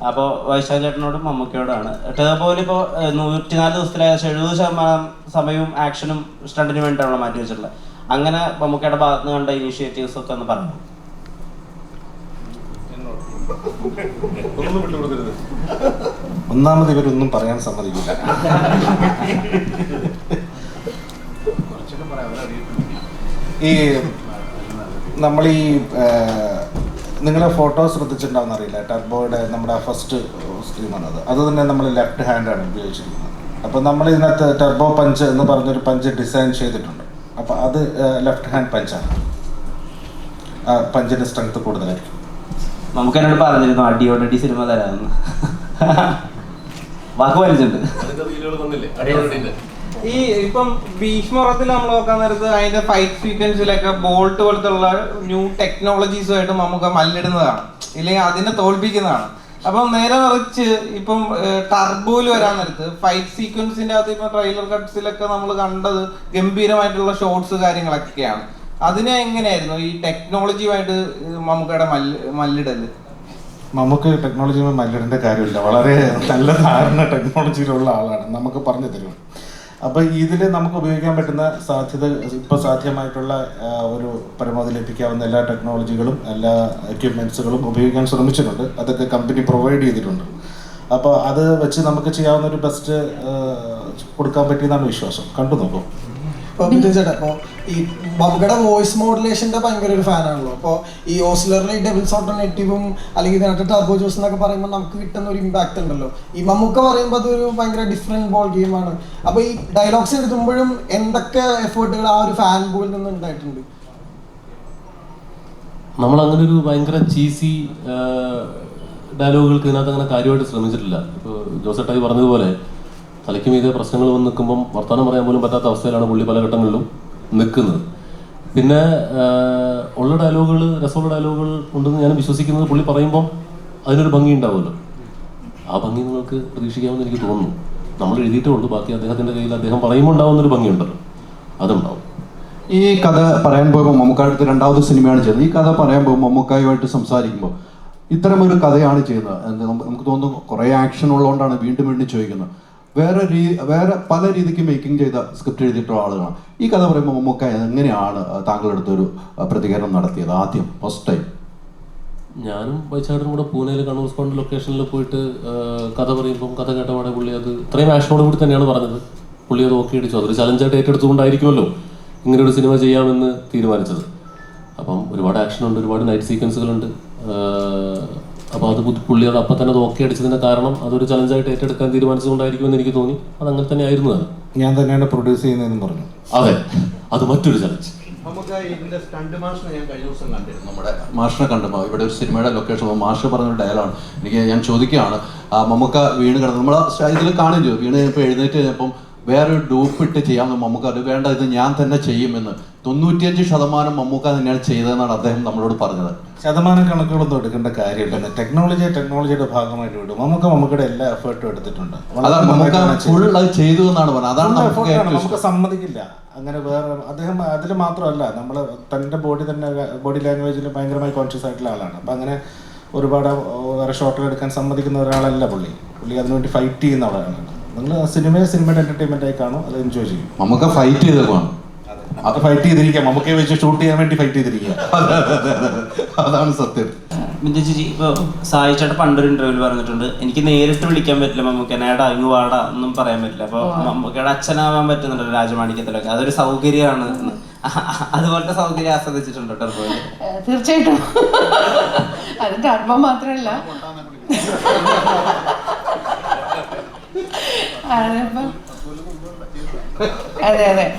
അപ്പോൾ വൈശാഖ് ചേട്ടനോടും മമ്മൂക്കയോടാണ്. ടേബോയിൽ ഇപ്പോൾ നൂറ്റിനാല് ദിവസത്തിൽ ഏകദേശം എഴുപത് ശതമാനം സമയവും ആക്ഷനും സ്റ്റണ്ടിന് വേണ്ടിയിട്ടാണ് മാറ്റി വെച്ചിട്ടുള്ളത്. അങ്ങനെ മമ്മൂക്കയുടെ ഭാഗത്ത് നിന്ന് കണ്ട ഇനീഷ്യേറ്റീവ്സ് ഒക്കെ ഒന്ന് പറഞ്ഞു. ഒന്നാമത് ഇവരൊന്നും പറയാൻ സമ്മതിക്കില്ല. ഈ നമ്മൾ ഈ നിങ്ങളെ ഫോട്ടോ ശ്രദ്ധിച്ചിട്ടുണ്ടാവുന്ന അറിയില്ല. ടർബോയുടെ നമ്മുടെ ഫസ്റ്റ് സ്ക്രീമാണത് അത് തന്നെ നമ്മൾ ലെഫ്റ്റ് ഹാൻഡാണ് ഉപയോഗിച്ചിരിക്കുന്നത്. അപ്പോൾ നമ്മൾ ഇതിനകത്ത് ടർബോ പഞ്ച് എന്ന് പറഞ്ഞൊരു പഞ്ച് ഡിസൈൻ ചെയ്തിട്ടുണ്ട്. അപ്പോൾ അത് ലെഫ്റ്റ് ഹാൻഡ് പഞ്ചാണ് ആ പഞ്ചിന്റെ സ്ട്രെങ്ത് കൂടുതലായിരിക്കും. നമുക്ക് എന്നോട് പറഞ്ഞിരുന്നു അടിയോടടി സിനിമ തരാമെന്ന്. വാക്ക് വലിച്ചിട്ടുണ്ട്. ഈ ഇപ്പം ഭീഷ്മറത്തിൽ നമ്മൾ നോക്കാൻ നേരത്ത് അതിന്റെ ഫൈറ്റ് സീക്വൻസിലൊക്കെ ബോൾട്ട് പോലത്തുള്ള ന്യൂ ടെക്നോളജീസുമായിട്ട് നമുക്ക് മല്ലിടുന്നതാണ്. ഇല്ലെങ്കിൽ അതിനെ തോൽപ്പിക്കുന്നതാണ്. അപ്പം നേരെ മറിച്ച് ഇപ്പം ടർബോയിൽ വരാൻ നേരത്ത് ഫൈറ്റ് സീക്വൻസിന്റെ അകത്ത് ഇപ്പൊ ട്രെയിലർ കട്ട്സിലൊക്കെ നമ്മൾ കണ്ടത് ഗംഭീരമായിട്ടുള്ള ഷോർട്സ് കാര്യങ്ങളൊക്കെയാണ്. അതിനെ എങ്ങനെയായിരുന്നു ഈ ടെക്നോളജിയുമായിട്ട് മമ്മൂക്കയുടെ മല്ല് മല്ലിടൽ? നമുക്ക് ടെക്നോളജിയുമായി മല്ലിടേണ്ട കാര്യമില്ല. വളരെ നല്ല ധാരണ ടെക്നോളജിയിലുള്ള ആളാണ്. നമുക്ക് പറഞ്ഞു തരും അപ്പോൾ ഇതിൽ നമുക്ക് ഉപയോഗിക്കാൻ പറ്റുന്ന സാധ്യത ഇപ്പോൾ സാധ്യമായിട്ടുള്ള ഒരു പരമാവധി ലഭിക്കാവുന്ന എല്ലാ ടെക്നോളജികളും എല്ലാ എക്യുപ്മെന്റ്സുകളും ഉപയോഗിക്കാൻ ശ്രമിച്ചിട്ടുണ്ട്. അതൊക്കെ കമ്പനി പ്രൊവൈഡ് ചെയ്തിട്ടുണ്ട്. അപ്പോൾ അത് വെച്ച് നമുക്ക് ചെയ്യാവുന്ന ഒരു ബെസ്റ്റ് കൊടുക്കാൻ പറ്റിയെന്നാണ് വിശ്വാസം. കണ്ടു നോക്കും. ചേട്ടാ ഇപ്പോൾ ഈ മമ്മൂക്കയുടെ വോയിസ് മോഡുലേഷന്റെ ഭയങ്കര ഒരു ഫാനാണല്ലോ. അപ്പോൾ ഈ ഓസ്ലറിലെ ഡെവിൾസ് ഓൾട്ടർനേറ്റീവും അല്ലെങ്കിൽ ഇതിനകത്ത് ടർബോ ജ്യൂസ് എന്നൊക്കെ പറയുമ്പോൾ നമുക്ക് കിട്ടുന്ന ഒരു ഇമ്പാക്റ്റ് ഉണ്ടല്ലോ. ഈ മമ്മൂക്ക പറയുമ്പോൾ അതൊരു ഭയങ്കര ഡിഫറെന്റ് ബോൾ ഗെയിമാണ് അപ്പോൾ ഈ ഡയലോഗ്സ് എഴുതുമ്പോഴും എന്തൊക്കെ എഫേർട്ടുകൾ ആ ഒരു ഫാൻ ബോയിൽ നിന്ന് ഉണ്ടായിട്ടുണ്ട്? നമ്മൾ അങ്ങനെ ഒരു ഭയങ്കര ചീസി ഡയലോഗുകൾക്ക് ഇതിനകത്ത് അങ്ങനെ കാര്യമായിട്ട് ശ്രമിച്ചിട്ടില്ല. ഇപ്പോൾ ജോസട്ടായി പറഞ്ഞതുപോലെ തലയ്ക്ക് മീതെ പ്രശ്നങ്ങൾ വന്ന് നിൽക്കുമ്പം വർത്തമാനം പറയാൻ പോലും പറ്റാത്ത അവസ്ഥയിലാണ് പുള്ളി പല ഘട്ടങ്ങളിലും നിൽക്കുന്നത്. പിന്നെ ഉള്ള ഡയലോഗുകൾ രസമുള്ള ഡയലോഗുകൾ ഉണ്ടെന്ന് ഞാൻ വിശ്വസിക്കുന്നത് പുള്ളി പറയുമ്പം അതിനൊരു ഭംഗി ഉണ്ടാവുമല്ലോ. ആ ഭംഗി നിങ്ങൾക്ക് പ്രതീക്ഷിക്കാമെന്ന് എനിക്ക് തോന്നുന്നു. നമ്മൾ എഴുതിയിട്ടേ ഉള്ളൂ. ബാക്കി അദ്ദേഹത്തിന്റെ കയ്യിൽ അദ്ദേഹം പറയുമ്പോൾ ഉണ്ടാവുന്നൊരു ഭംഗിയുണ്ടല്ലോ അതുണ്ടാവും. ഈ കഥ പറയാൻ പോകുമ്പോൾ മമ്മൂക്കായിട്ട് രണ്ടാമത് രണ്ടാമത്തെ സിനിമയാണ് ചെയ്യുന്നത്. ഈ കഥ പറയാൻ പോകുമ്പോൾ മമ്മൂക്കായുമായിട്ട് സംസാരിക്കുമ്പോൾ ഇത്തരമൊരു കഥയാണ് ചെയ്യുന്നത്. നമുക്ക് തോന്നുന്നു കുറേ ആക്ഷൻ ഉള്ളതുകൊണ്ടാണ് വീണ്ടും വീണ്ടും ചോദിക്കുന്നത്. വേറെ രീ വേറെ പല രീതിക്ക് മേക്കിംഗ് ചെയ്ത സ്ക്രിപ്റ്റ് എഴുതിയിട്ടുള്ള ആളുകളാണ്. ഈ കഥ പറയുമ്പോൾ മമ്മൂക്ക എങ്ങനെയാണ് താങ്കളുടെ അടുത്തൊരു പ്രതികരണം നടത്തിയത് ആദ്യം ഫസ്റ്റ് ടൈം ഞാനും വൈശാഖനും കൂടെ പൂനെയിൽ കണ്ണൂർ സ്പോണ്ട് ലൊക്കേഷനിൽ പോയിട്ട് കഥ പറയുമ്പം കഥ കേട്ടപാടെ പുള്ളി അത് ഇത്രയും ആഷനോട് കൂടി തന്നെയാണ് പറഞ്ഞത്. പുള്ളി അത് ഓക്കെ അടിച്ചു. അതൊരു ചലഞ്ചായിട്ട് ഏറ്റെടുത്തുകൊണ്ടായിരിക്കുമല്ലോ ഇങ്ങനെ ഒരു സിനിമ ചെയ്യാമെന്ന് തീരുമാനിച്ചത്. അപ്പം ഒരുപാട് ആക്ഷനുണ്ട് ഒരുപാട് നൈറ്റ് സീക്വൻസുകളുണ്ട് അപ്പോൾ അത് പുള്ളി അത് അപ്പം തന്നെ അത് ഓക്കെ അടിച്ചതിന്റെ കാരണം അതൊരു ചലഞ്ചായിട്ട് ഏറ്റെടുക്കാൻ തീരുമാനിച്ചുകൊണ്ടായിരിക്കുമെന്ന് എനിക്ക് തോന്നി. അത് അങ്ങനെ തന്നെ ആയിരുന്നു അത്. ഞാൻ തന്നെയാണ് പ്രൊഡ്യൂസ് ചെയ്യുന്നതെന്ന് പറഞ്ഞു. അതെ. അത് മറ്റൊരു ചലഞ്ച് നമുക്ക് ഇതിന്റെ സ്റ്റണ്ട് മാഷിനെ ഞാൻ കഴിഞ്ഞ ദിവസം കണ്ടിരുന്നു. നമ്മുടെ മാഷിനെ കണ്ടപ്പോൾ ഇവിടെ ഒരു സിനിമയുടെ ലൊക്കേഷൻ മാഷ് പറഞ്ഞൊരു ഡയലാണ് എനിക്ക് ഞാൻ ചോദിക്കുകയാണ് മമ്മക്ക വീണ് കിടന്നു നമ്മൾ ഇതിൽ കാണുകയും ചെയ്തു. വീണ് ഇപ്പോൾ എഴുന്നേറ്റ് കഴിഞ്ഞപ്പം വേറെ ഒരു ഡൂപ്പ് ഇട്ട് ചെയ്യാമെന്ന് മമ്മൂക്ക അത് വേണ്ട ഇത് ഞാൻ തന്നെ ചെയ്യുമെന്ന്. തൊണ്ണൂറ്റിയഞ്ച് ശതമാനം മമ്മൂക്ക തന്നെയാണ് ചെയ്തതെന്നാണ് അദ്ദേഹം നമ്മളോട് പറഞ്ഞത്. ശതമാന കണക്കുകളൊന്നും എടുക്കേണ്ട കാര്യമില്ല. ടെക്നോളജി ടെക്നോളജിയുടെ ഭാഗമായിട്ട് വിടും. നമുക്ക് നമുക്കിടെ എല്ലാ എഫേർട്ടും എടുത്തിട്ടുണ്ട്. ചെയ്തു എന്നാണ് പറഞ്ഞത്. അതാണ് നമുക്ക്. സമ്മതിക്കില്ല. അങ്ങനെ വേറെ അദ്ദേഹം അതിൽ മാത്രമല്ല നമ്മൾ തന്റെ ബോഡി തന്നെ ബോഡി ലാംഗ്വേജിൽ ഭയങ്കരമായി കോൺഷ്യസ് ആയിട്ടുള്ള ആളാണ്. അപ്പം അങ്ങനെ ഒരുപാട് വേറെ ഷോട്ടുകൾ എടുക്കാൻ സമ്മതിക്കുന്ന ഒരാളല്ല പുള്ളി. പുള്ളി അതിനുവേണ്ടി ഫൈറ്റ് ചെയ്യുന്ന ആളാണ്. നിങ്ങൾ സിനിമയെ സിനിമയുടെ എന്റർടൈൻമെന്റ് ആയി കാണും അത് എൻജോയ് ചെയ്യും. നമുക്ക് ഫൈറ്റ് ചെയ്തേക്കുവാണ് അത് ഫൈറ്റ് ചെയ്തിരിക്കാം. നമുക്ക് വെച്ച് ഷൂട്ട് ചെയ്യാൻ വേണ്ടി ഫൈറ്റ് ചെയ്തിരിക്കുക. അതെ, അതെ, അതെ, അതെ. അതാണ് സത്യം. മിന്നി ചേച്ചി ഇപ്പോൾ സായി ചേട്ടൻ പണ്ടൊരു ഇന്റർവ്യൂവിൽ പറഞ്ഞിട്ടുണ്ട്. എനിക്ക് നേരിട്ട് വിളിക്കാൻ പറ്റില്ല മമ്മൂക്കനേടാ ഇങ്ങ് വാടാ ഒന്നും പറയാൻ പറ്റില്ല. അപ്പോൾ. മമ്മൂക്കയുടെ അച്ഛനാവാൻ പറ്റുന്നുണ്ടല്ലോ രാജമാണിക്യത്തിലൊക്കെ. അതൊരു സൗകര്യമാണ്. അതുപോലത്തെ സൗകര്യം ആസ്വദിച്ചിട്ടുണ്ട് തീർച്ചയായിട്ടും. അത് കർമ്മം മാത്രമല്ല. അതെ അതെ.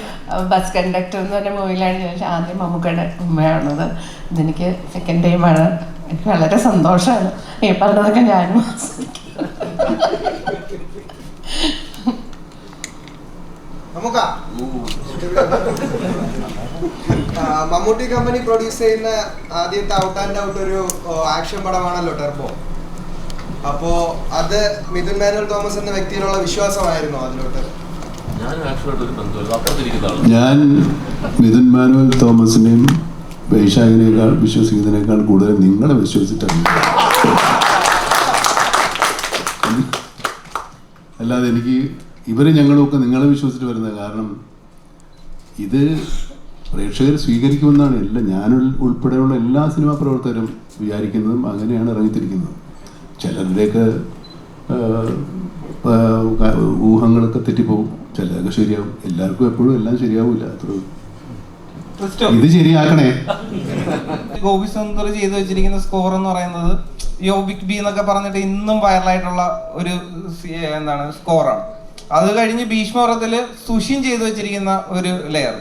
ബസ് കണ്ടക്ടർ എന്ന് പറഞ്ഞ മൂവിയിലാണ് ചോദിച്ചത് ആദ്യം മമ്മൂക്കയുടെ ഉമ്മയാണത്. ഇതെനിക്ക് സെക്കൻഡ് ടൈമാണ് എനിക്ക് വളരെ സന്തോഷമാണ്. ഈ പറഞ്ഞതൊക്കെ ഞാനും മമ്മൂട്ടി കമ്പനി പ്രൊഡ്യൂസ് ചെയ്യുന്ന ആദ്യത്തെ ഔട്ട് ആൻഡ് ഔട്ട് ഒരു ആക്ഷൻ പടമാണല്ലോ ടെർബോ. അപ്പോ അത് മിഥുൻ മാനുവൽ തോമസ് എന്ന വ്യക്തിയിലുള്ള വിശ്വാസമായിരുന്നു അതിലോട്ട്. ഞാൻ മിഥുൻ മാനുവൽ തോമസിനെയും വൈശാഖിനേക്കാൾ വിശ്വസിക്കുന്നതിനേക്കാൾ കൂടുതൽ നിങ്ങളെ വിശ്വസിച്ചിട്ടാണ് അല്ലാതെ എനിക്ക് ഇവർ ഞങ്ങളുമൊക്കെ നിങ്ങളെ വിശ്വസിച്ചിട്ട് വരുന്നത് കാരണം ഇത് പ്രേക്ഷകർ സ്വീകരിക്കുമെന്നാണ്. എല്ലാ ഞാൻ ഉൾ- ഉൾപ്പെടെയുള്ള എല്ലാ സിനിമാ പ്രവർത്തകരും വിചാരിക്കുന്നതും അങ്ങനെയാണ് ഇറങ്ങിത്തിരിക്കുന്നത്. ചിലരുടെയൊക്കെ ഊഹങ്ങളൊക്കെ തെറ്റിപ്പോവും ചിലതൊക്കെ ശരിയാവും. എല്ലാവർക്കും എപ്പോഴും എല്ലാം ശരിയാവില്ല അത്ര ഇത് ശരിയാക്കണേ. ഗോപി സുന്ദർ ചെയ്തു വെച്ചിരിക്കുന്ന സ്കോർ എന്ന് പറയുന്നത് യോബിക് ബി എന്നൊക്കെ പറഞ്ഞിട്ട് ഇന്നും വൈറലായിട്ടുള്ള ഒരു എന്താണ് സ്കോറാണ് അത് കഴിഞ്ഞ് ഭീഷ്മപുരത്തിൽ സുഷിൻ ചെയ്തു വെച്ചിരിക്കുന്ന ഒരു ലെയർ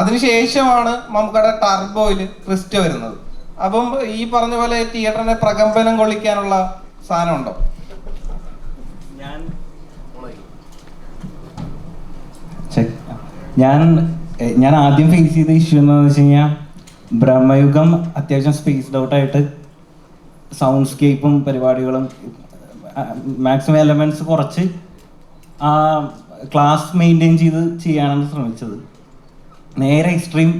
അതിനുശേഷമാണ് നമുക്കടെ ടർബോയിൽ ട്വിസ്റ്റ് വരുന്നത്. അപ്പം ഈ പറഞ്ഞ പോലെ തിയേറ്ററിനെ പ്രകമ്പനം കൊള്ളിക്കാനുള്ള സാധനം ഉണ്ടോ ചെക്ക്. ഞാൻ ഞാൻ ആദ്യം ഫേസ് ചെയ്ത ഇഷ്യൂ എന്താണെന്ന് വെച്ച് കഴിഞ്ഞാൽ ബ്രഹ്മയുഗം അത്യാവശ്യം സ്പേസ്ഡ് ഔട്ട് ആയിട്ട് സൗണ്ട് സ്കേപ്പും പരിപാടികളും മാക്സിമം എലമെന്റ്സ് കുറച്ച് ആ ക്ലാസ് മെയിന്റെയിൻ ചെയ്ത് ചെയ്യാനാണ് ശ്രമിച്ചത്. നേരെ എക്സ്ട്രീം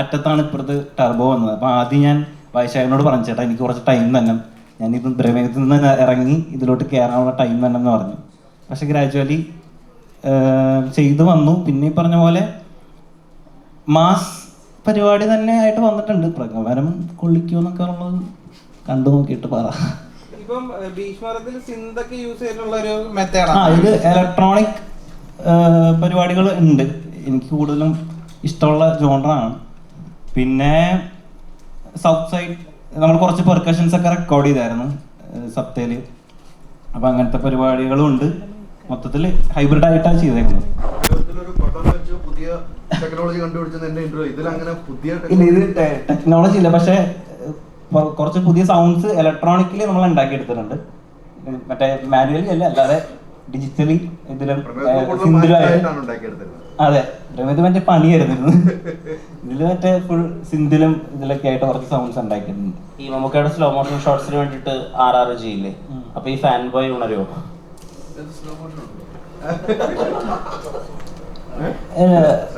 അറ്റത്താണ് ഇപ്പോഴത്തെ ടർബോ വന്നത്. അപ്പോൾ ആദ്യം ഞാൻ വയശാഖനോട് പറഞ്ഞു ചേട്ടാ എനിക്ക് കുറച്ച് ടൈം തന്നെ ഞാൻ ബ്രഹ്മയുഗത്തിൽ നിന്ന് ഇറങ്ങി ഇതിലോട്ട് കയറാനുള്ള ടൈം തന്നെ എന്ന് പറഞ്ഞു. പക്ഷെ ഗ്രാജുവലി ചെയ്തു വന്നു. പിന്നെ ഈ പറഞ്ഞ പോലെ മാസ് പരിപാടി തന്നെ ആയിട്ട് വന്നിട്ടുണ്ട്. പ്രകമ്പനം കൊള്ളിക്കുമെന്നൊക്കെ ഉള്ളത് കണ്ടു നോക്കിയിട്ട് പറ. ആ ഇത് ഇലക്ട്രോണിക് പരിപാടികൾ ഉണ്ട്. എനിക്ക് കൂടുതലും ഇഷ്ടമുള്ള ജോണറാണ് പിന്നെ സൗത്ത് സൈഡ് നമ്മൾ കുറച്ച് പെർക്കഷൻസ് ഒക്കെ റെക്കോർഡ് ചെയ്തായിരുന്നു സപ്തയിൽ അപ്പം അങ്ങനത്തെ പരിപാടികളും ഉണ്ട്. മൊത്തത്തിൽ ഹൈബ്രിഡ് ആയിട്ടാണ് ചെയ്തേക്കുന്നത്. പുതിയ ടെക്നോളജി കണ്ടുപിടിച്ചത് ഇന്റർവ്യൂ ഇതിൽ അങ്ങനെ പുതിയ ഇല്ല ഇത് ടെക്നോളജി ഇല്ല പക്ഷേ കുറച്ച് പുതിയ സൗണ്ട്സ് ഇലക്ട്രോണിക്കലി നമ്മൾ ഉണ്ടാക്കിയെടുത്തിട്ടുണ്ട്. എടുത്തിട്ടുണ്ട് മറ്റേ മാനുവലി അല്ല അല്ലാതെ ഡിജിറ്റലി ഇതിലും അതെ ഇത് മറ്റേ പണിയായിരുന്നു. ഇതിൽ മറ്റേ ഫുൾ സിന്ധിലും ഇതിലൊക്കെ ആയിട്ട് കുറച്ച് സൗണ്ട്സ് ഉണ്ടാക്കിയിട്ടുണ്ട്. ഈ മമ്മൂക്കയുടെ സ്ലോ മോഷൻ ഷോർട്സിന് വേണ്ടിയിട്ട് ആർ ആർ ചെയ്യില്ലേ അപ്പൊ ഈ ഫാൻ ബോയ് ഉണരുമോ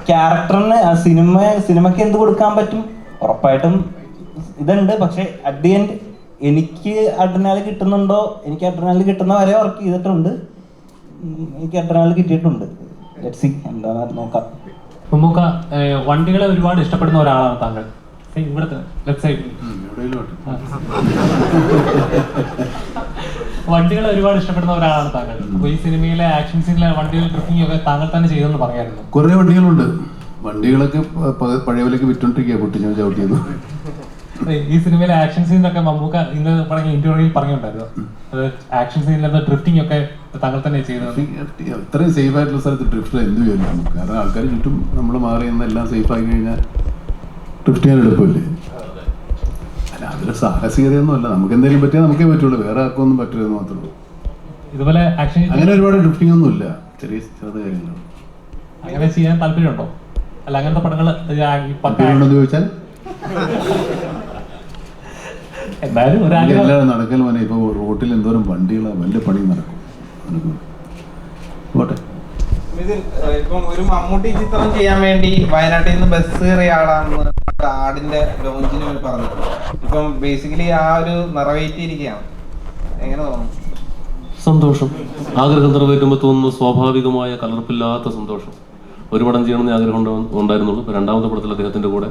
ക്യാരക്ടറിന് സിനിമ സിനിമയ്ക്ക് എന്ത് കൊടുക്കാൻ പറ്റും? ഉറപ്പായിട്ടും ഇതുണ്ട്. പക്ഷെ അറ്റ് ദി എൻഡ് എനിക്ക് അഡ്രനാല് കിട്ടുന്നുണ്ടോ? എനിക്ക് അഡ്രനാല് കിട്ടുന്ന വരെ വർക്ക് ചെയ്തിട്ടുണ്ട്. എനിക്ക് അഡ്രനാല് കിട്ടിയിട്ടുണ്ട്. എന്താണെന്ന് നോക്കാം. വണ്ടികളെ ഒരുപാട് ഇഷ്ടപ്പെടുന്ന ഒരാളാണ് താങ്കൾ. ഇവിടുത്തെ ലെഫ്റ്റ് വണ്ടികളെ ഒരുപാട് ഇഷ്ടപ്പെടുന്ന ഒരാളാണ് താങ്കൾ. അപ്പൊ ഈ സിനിമയിലെ ആക്ഷൻ സീനിലെ വണ്ടികൾ ട്രിപ്പിംഗ് ഒക്കെ താങ്കൾ തന്നെ ചെയ്തെന്ന് പറയായിരുന്നു കുറെ വണ്ടികളുണ്ട്. വണ്ടികളൊക്കെ പഴയ പോലെയൊക്കെ വിറ്റോണ്ടിരിക്കുക ഞാൻ ചവിട്ടിയത്. ഈ സിനിമയിലെ ആക്ഷൻ സീനൊക്കെ മമ്മൂക്ക ഇന്ന് പറഞ്ഞ ഇന്റർവ്യൂവിൽ പറഞ്ഞിട്ടുണ്ടായിരുന്നു. ആക്ഷൻ സീനിലെ ഡ്രിഫ്റ്റിംഗ് ഒക്കെ താങ്കൾ തന്നെ ചെയ്തത്. അത്രയും സേഫ് ആയിട്ടുള്ള സ്ഥലത്ത് ഡ്രിഫ്റ്റ് എന്ത് ചെയ്യും നമുക്ക്? കാരണം ആൾക്കാർ ചുറ്റും നമ്മൾ മാറി എന്നെല്ലാം സേഫ് ആയി കഴിഞ്ഞാൽ ഡ്രിഫ്റ്റ് ചെയ്യാൻ എളുപ്പമില്ലേ? അതിൽ സാഹസികതയൊന്നുമല്ല. നമുക്ക് എന്തെങ്കിലും പറ്റിയാൽ നമുക്കേ പറ്റുള്ളൂ. വേറെ ആർക്കൊന്നും പറ്റില്ലെന്ന് മാത്രമേ ഉള്ളൂ. ഇതുപോലെ ആക്ഷൻ അങ്ങനെ ഒരുപാട് ഡ്രിഫ്റ്റിംഗ് ഒന്നും ഇല്ല ചെറിയ ചെറുത് കാര്യങ്ങളാണ് അങ്ങനെ ചെയ്യാൻ താല്പര്യമുണ്ടോ? അല്ല അങ്ങനത്തെ പടങ്ങൾ ചോദിച്ചാൽ? എല്ലാവരും നടക്കൽ മനെ. ഇപ്പൊ റോട്ടിൽ എന്തോരം വണ്ടികളാണ് വലിയ പണി നടക്കും. പോട്ടെ. ഇപ്പം ഒരു മമ്മൂട്ടി ചിത്രം ചെയ്യാൻ വേണ്ടി വയനാട്ടിൽ നിന്ന് ബസ് കയറിയ ആളാണെന്ന് ആടിന്റെ ലോഞ്ചിന് വേണ്ടി പറഞ്ഞു ഇപ്പം ബേസിക്കലി ആ ഒരു നിറവേറ്റിയിരിക്കുകയാണ്. എങ്ങനെ തോന്നുന്നു? സന്തോഷം. ആഗ്രഹം നിറവേറ്റുമ്പോൾ തോന്നുന്നു സ്വാഭാവികമായ കലർപ്പില്ലാത്ത സന്തോഷം. ഒരു പടം ചെയ്യണമെന്ന് ആഗ്രഹം ഉണ്ടായിരുന്നുള്ളൂ. രണ്ടാമത്തെ പടത്തിൽ അദ്ദേഹത്തിന്റെ കൂടെ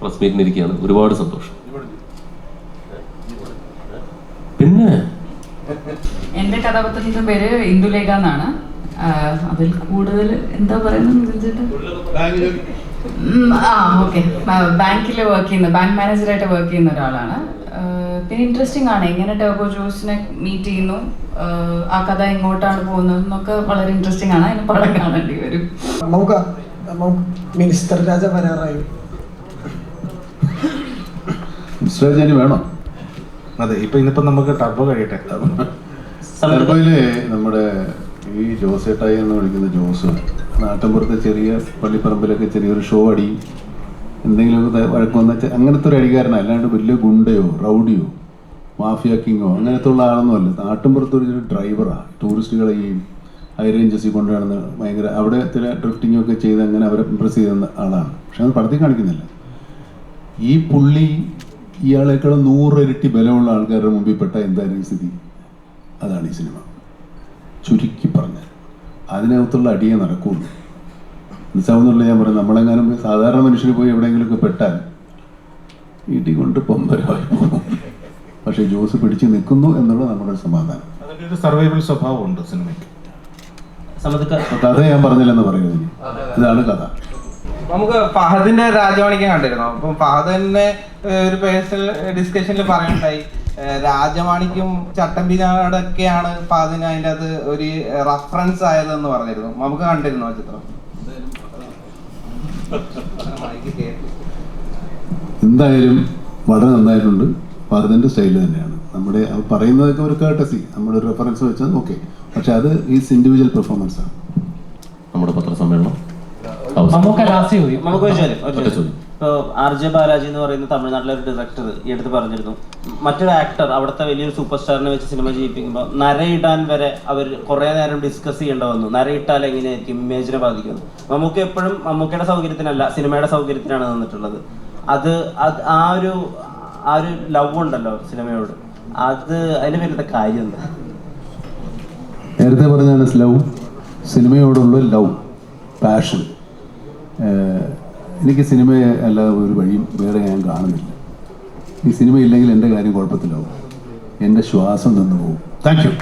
പ്രസ് മീറ്റിന് ഇരിക്കുകയാണ്. ഒരുപാട് സന്തോഷം. പിന്നെ? എന്റെ കഥാപാത്രത്തിന്റെ പേര് ഇന്ദുലേഖ എന്നാണ്. അതിൽ കൂടുതൽ എന്താ പറയുന്നത് ആ ഓക്കെ ബാങ്കിൽ വർക്ക് ചെയ്യുന്ന ബാങ്ക് മാനേജറായിട്ട് വർക്ക് ചെയ്യുന്ന ഒരാളാണ്. പിന്നെ ഇൻട്രസ്റ്റിംഗ് ആണ്. എങ്ങനെ ടർബോ ജോസിനെ മീറ്റ് ചെയ്യുന്നു? ആ കഥ എങ്ങോട്ടാണ് പോകുന്നത് എന്നൊക്കെ വളരെ ഇൻട്രസ്റ്റിംഗ് ആണ്. അതിന് പടം കാണേണ്ടി വരും. നമുക്ക് മിനിസ്റ്റർ രാജ വരാറായി. മിസ്റ്റർ വേണോ? അതെ ഇപ്പൊ ഇന്നിപ്പോ നമുക്ക് ടർബോ കഴിയട്ടെ. ടർബോയിൽ നമ്മുടെ ഈ ജോസേട്ടായി എന്ന് വിളിക്കുന്ന ജോസ് നാട്ടിൻപുറത്തെ ചെറിയ പള്ളിപ്പറമ്പിലൊക്കെ ചെറിയൊരു ഷോ അടി എന്തെങ്കിലുമൊക്കെ വഴക്കം വഴക്ക് വന്ന അങ്ങനത്തെ ഒരു അടികാരനാണ് അല്ലാണ്ട് വലിയ ഗുണ്ടയോ റൗഡിയോ മാഫിയ കിങ്ങോ അങ്ങനത്തെ ഉള്ള ആളൊന്നുമല്ല നാട്ടിൻപുറത്ത് ഒരു ഡ്രൈവറാണ് ടൂറിസ്റ്റുകളെ ഈ ഹൈ റേഞ്ചസിൽ കൊണ്ടുവരുന്ന ഭയങ്കര അവിടെ ചില ഡ്രിഫ്റ്റിംഗ് ഒക്കെ ചെയ്ത് അങ്ങനെ അവരെ ഇമ്പ്രസ് ചെയ്യുന്ന ആളാണ്. പക്ഷെ അത് പടത്തിൽ കാണിക്കുന്നില്ല. ഈ പുള്ളി ഇയാളെക്കാളും നൂറിരട്ടി ബലമുള്ള ആൾക്കാരുടെ മുമ്പിൽ പെട്ട എന്തായാലും സ്ഥിതി? അതാണ് ഈ സിനിമ. ചുരുക്കി അതിനകത്തുള്ള അടിയെ നടക്കുള്ളൂ. മനസ്സിലാവുന്നുള്ള ഞാൻ പറയാം നമ്മളെങ്ങാനും പോയി സാധാരണ മനുഷ്യർ പോയി എവിടെയെങ്കിലുമൊക്കെ പെട്ടാൽ ഇടി കൊണ്ട് പൊമ്പരമായി പോകും. പക്ഷേ ജോസ് പിടിച്ച് നിൽക്കുന്നു എന്നുള്ള നമ്മുടെ ഒരു സമാധാനം. സർവൈവൽ സ്വഭാവമുണ്ട് സിനിമയ്ക്ക്. കഥ ഞാൻ പറഞ്ഞില്ലെന്ന് പറയുന്നത്. ഇതാണ് കഥ. നമുക്ക് ഫഹദിന്റെ രാജവാണിക്കാൻ കണ്ടിരുന്നു? അപ്പം ഫഹദിന്റെ ഒരു പേഴ്സണൽ ഡിസ്കഷനിൽ പറയുണ്ടായി. ഏഹ്, രാജമാണിക്യം ചട്ടമ്പിനാടൊക്കെയാണ് പാതിന് അതിന്റെ അത് ഒരു റഫറൻസ് ആയതെന്ന് പറഞ്ഞിരുന്നു. നമുക്ക് കണ്ടിരുന്നു ആ ചിത്രം? എന്തായാലും വളരെ നന്നായിട്ടുണ്ട്. ഭരതന്റെ സ്റ്റൈൽ തന്നെയാണ്. നമ്മുടെ അത് പറയുന്നതൊക്കെ ഒരു കേട്ടസി നമ്മുടെ ഒരു റെഫറൻസ് വെച്ചാൽ ഓക്കെ പക്ഷെ അത് ഈസ് ഇൻഡിവിജ്വൽ പെർഫോമൻസ് ആണ്. നമ്മുടെ പത്രസമ്മേളനം നമുക്ക് ചോദ്യം. ഇപ്പോൾ ആർ ജെ ബാലാജി എന്ന് പറയുന്ന തമിഴ്നാട്ടിലെ ഒരു ഡയറക്ടർ ഈ അടുത്ത് പറഞ്ഞിരുന്നു. മറ്റൊരു ആക്ടർ അവിടുത്തെ വലിയൊരു സൂപ്പർ സ്റ്റാറിനെ വെച്ച് സിനിമ ചെയ്യിപ്പിക്കുമ്പോൾ നരയിടാൻ വരെ അവർ കുറേ നേരം ഡിസ്കസ് ചെയ്യേണ്ട വന്നു. നരയിട്ടാൽ എങ്ങനെയായിരിക്കും ഇമേജിനെ ബാധിക്കുന്നു മമ്മൂക്ക എപ്പോഴും മമ്മൂക്കയുടെ സൗകര്യത്തിനല്ല സിനിമയുടെ സൗകര്യത്തിനാണ് നിന്നിട്ടുള്ളത്. അത് ആ ഒരു ആ ഒരു ലവ് ഉണ്ടല്ലോ സിനിമയോട് അത് അതിന് പേരുടെ കാര്യം എന്താ നേരത്തെ പറഞ്ഞാണ് ലവ് സിനിമയോടുള്ള ലവ് പാഷൻ എനിക്ക് സിനിമയെ അല്ലാതെ ഒരു വഴിയും വേറെ ഞാൻ കാണുന്നില്ല. ഈ സിനിമ ഇല്ലെങ്കിൽ എന്റെ കാര്യം കുഴപ്പത്തിലാവും. എന്റെ ശ്വാസം നിന്നു പോകും താങ്ക് യു